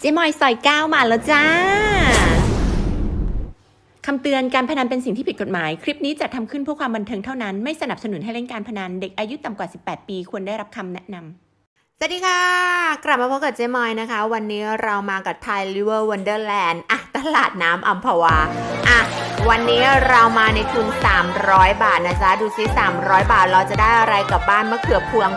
เจ๊มอยซอยเก้ามาแล้วจ้า คำเตือนการพนันเป็นสิ่งที่ผิดกฎหมาย คลิปนี้จัดทำขึ้นเพื่อความบันเทิงเท่านั้น ไม่สนับสนุนให้เล่นการพนัน เด็กอายุต่ำกว่า 18 ปีควรได้รับคำแนะนำสวัสดีค่ะ กลับมาพบกับเจมอยนะคะ วันนี้เรามากับไทยริเวอร์วันเดอร์แลนด์อะตลาดน้ำอัมพวาอะ วันนี้เรามาในทุน 300 บาทนะจ๊ะ ดูซิ 300 บาทเราจะได้อะไรกลับบ้านมะเขือพวง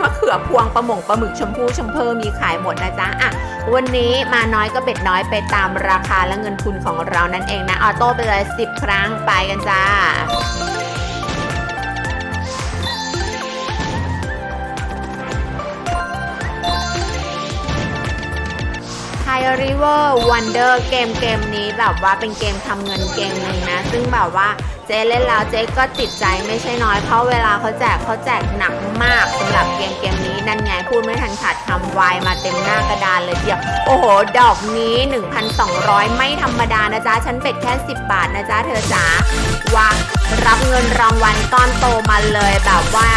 มะเขือพวงปลาหมงปลาหมึกชมพูชมเพอมีขายหมดนะจ๊ะอะวันนี้มาน้อยก็เบ็ดน้อยไปตามราคาและเงินทุนของเรานั่นเองนะออโต้ไปเลย 10 ครั้งไปกันจ้า ไทยริเวอร์วันเดอร์เกมเกมนี้แบบว่าเป็นเกมทำเงินเกมหนึ่งนะ ซึ่งแบบว่าเจ๊เล่นแล้วเจ๊ก็ติดใจไม่ใช่น้อย เพราะเวลาเขาแจกเขาแจกหนักมากสำหรับเกมเกมนี้นั่นไงพูดไม่ทันขาดคำวายมาเต็มหน้ากระดานเลยเดียวโอ้โห ดอกนี้ 1,200 ไม่ธรรมดานะจ๊ะ ฉันเป็ดแค่ 10 บาทนะจ๊ะ เธอจ๋าวางรับเงินรางวัลก้อนโตมาเลยแบบว่า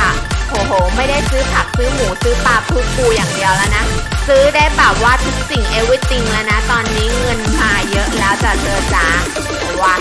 โอ้โห ไม่ได้ซื้อผักซื้อหมูซื้อปลาพือปูอย่างเดียวแล้วนะ ซื้อได้แบบว่าทุก everything แล้วนะ ตอนนี้เงินมาเยอะแล้วจ้ะเธอจ๋าว่า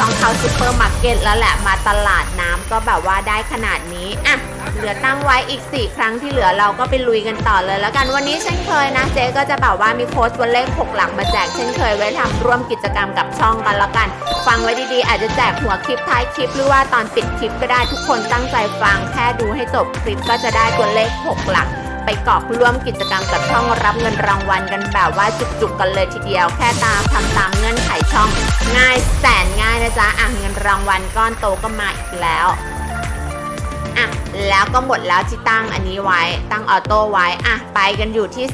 ต้องเข้าซูเปอร์มาร์เก็ตแล้วแหละมาตลาดน้ำก็แบบว่าได้ขนาดนี้อะเหลือตั้งไว้อีก 4 ครั้งที่เหลือเราก็ไปลุยกันต่อเลยแล้วกันวันนี้เช่นเคยนะเจ๊ก็จะแบบว่ามีโค้ดตัวเลข 6 หลักมาแจกเช่นเคยไว้ทำร่วมกิจกรรมกับช่องกันแล้วกัน ฟังไว้ดีๆ อาจจะแจกหัวคลิปท้ายคลิปหรือว่าตอนปิดคลิปก็ได้ทุกคนตั้งใจฟังแค่ดูให้จบคลิปก็จะได้ตัวเลข 6 หลัก ไปกอกร่วมกิจกรรมกับช่องรับเงินรางวัลกันแบบว่าจุกๆกันเลยทีเดียว แค่ตามทำตามเงื่อนไขช่อง ง่ายแสนง่ายนะจ๊ะอะเงินรางวัลก้อนโตก็มาอีกแล้วอะแล้วก็หมดแล้วที่ตั้งอันนี้ไว้ตั้งออโต้ไว้อะไปกันอยู่ที่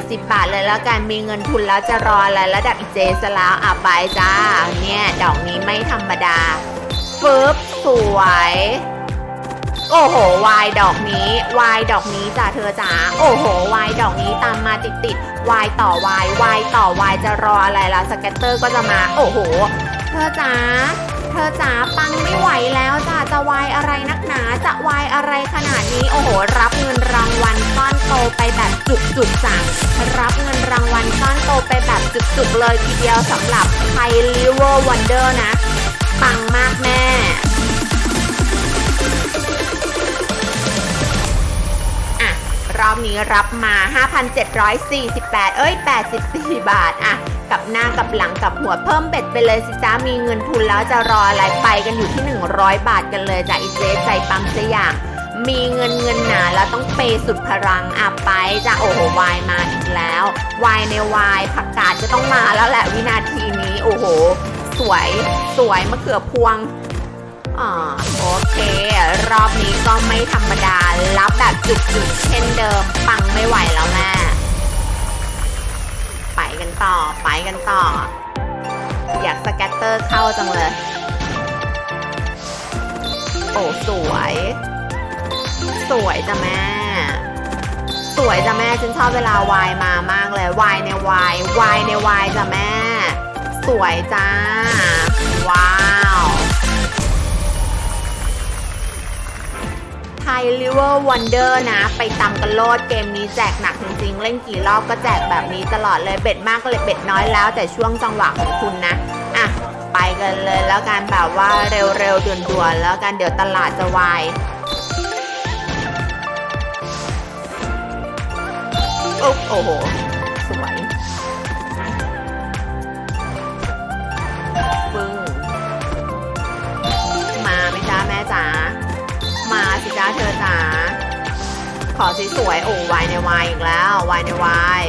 30-40 บาทเลยแล้วกันมีเงินทุนแล้วจะรออะไรระดับอีเจซะแล้วอะไปจ้าเนี่ยดอกนี้ไม่ธรรมดาฟึบสวย โอ้โห วายดอกนี้ วายดอกนี้จ้ะเธอจ๋า โอ้โห วายดอกนี้ตามมาติดติดวายต่อวายวายต่อวายจะรออะไรล่ะสเก็ตเตอร์ก็จะมา โอ้โห เธอจ๋า เธอจ๋าปังไม่ไหวแล้วจ้ะจะวายอะไรนักหนา จะวายอะไรขนาดนี้ โอ้โห รับเงินรางวัลก้อนโตไปแบบจุกๆจ้ะรับเงินรางวัลก้อนโตไปแบบจุกๆเลยทีเดียวสำหรับไทยลิเวอร์วันเดอร์นะ ปังมากแม่ รอบนี้รับมา 5,748 เอ้ย 84 บาทอะกับหน้ากับหลังกับหัวเพิ่มเบ็ดไปเลยสิจ้ามีเงินทุนแล้วจะรออะไรไปกันอยู่ที่ 100 บาทกันเลยจ้ะอีเจใจปั๊มสยามมีเงินเงินหนาแล้วต้องเปย์สุดพลังอะไปจ้ะโอ้โหวายมาอีกแล้ววายในวายผักกาดจะต้องมาแล้วแหละวินาทีนี้โอ้โห สวยสวยมะเขือพวง อ่าโอเค รอบนี้ก็ไม่ธรรมดา รับแบบจุกๆเช่นเดิม ปังไม่ไหวแล้วแม่ไปกันต่อ ไปกันต่อ อยากสแกตเตอร์เข้าจังเลย โอ้สวย สวยจ้ะแม่ สวยจ้ะแม่ฉันชอบเวลาวายมามากเลยวายในวายวายในวายจ้ะแม่ สวยจ้า ไทยลิเวอร์วันเดอร์นะ ไปตำกันโลดเกมนี้แจกหนักจริงๆ เล่นกี่รอบก็แจกแบบนี้ตลอดเลยเบ็ดมากก็เลยเบ็ดน้อยแล้ว แต่ช่วงจังหวะของคุณนะ อะ ไปกันเลยแล้วกันแบบว่าเร็วๆด่วนๆแล้วกันเดี๋ยวตลาดจะวายโอ้โห สวย เธอจ๋าขอสวยๆโอ้วายในวายอีกแล้ววายในวาย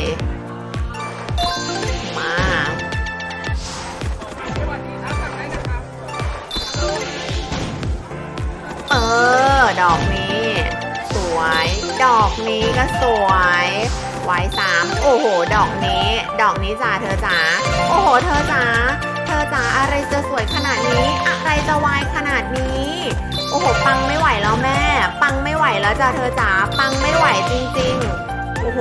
มาเออ ดอกนี้ สวย ดอกนี้ก็สวยวายสามโอ้โห ดอกนี้ ดอกนี้จ้าเธอจ๋าโอ้โห เธอจ๋าเธอจ๋าอะไรจะสวยขนาดนี้ อะไรจะวายขนาดนี้ โอ้โห ปังไม่ไหวแล้วแม่ ปังไม่ไหวแล้วจ้าเธอจ๋า ปังไม่ไหวจริงๆ โอ้โห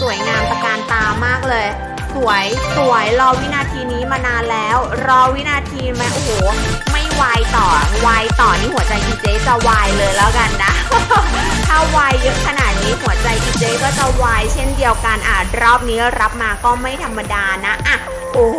สวยงามตระการตามากเลย สวย สวย รอวินาทีนี้มานานแล้ว รอวินาทีไหมโอ้โห ไม่วายต่อ วายต่อนี่หัวใจดีเจจะวายเลยแล้วกันนะ ถ้าวายเยอะขนาด นี้หัวใจอีเจก็จะวายเช่นเดียวกันอะรอบนี้รับมาก็ไม่ธรรมดานะอะโอ้โห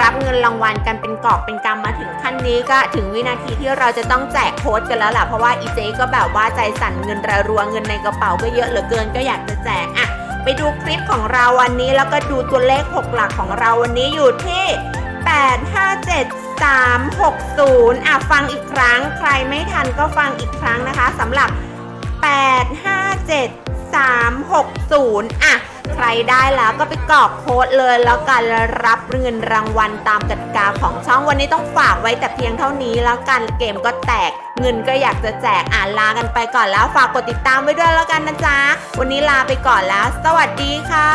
รับเงินรางวัลกันเป็นกอบเป็นกำมาถึงขั้นนี้ก็ถึงวินาทีที่เราจะต้องแจกโค้ดกันแล้วล่ะเพราะว่าอีเจก็แบบว่าใจสั่นเงินระรัวเงินในกระเป๋าก็เยอะเหลือเกินก็อยากจะแจกอะไปดูคลิปของเราวันนี้แล้วก็ดูตัวเลข 6 หลักของเราวันนี้อยู่ที่ 857360 อะฟังอีกครั้ง ใครไม่ทันก็ฟังอีกครั้งนะคะสำหรับ 857360 อะ ใครได้แล้วก็ไปกรอกโค้ดเลย แล้วกันรับเงินรางวัลตามกติกาของช่องวันนี้ต้องฝากไว้แต่เพียงเท่านี้แล้วกันเกมก็แตก เงินก็อยากจะแจกอ่านลากันไปก่อนแล้วฝากกดติดตามไว้ด้วยแล้วกันนะจ๊ะ วันนี้ลาไปก่อนแล้ว สวัสดีค่ะ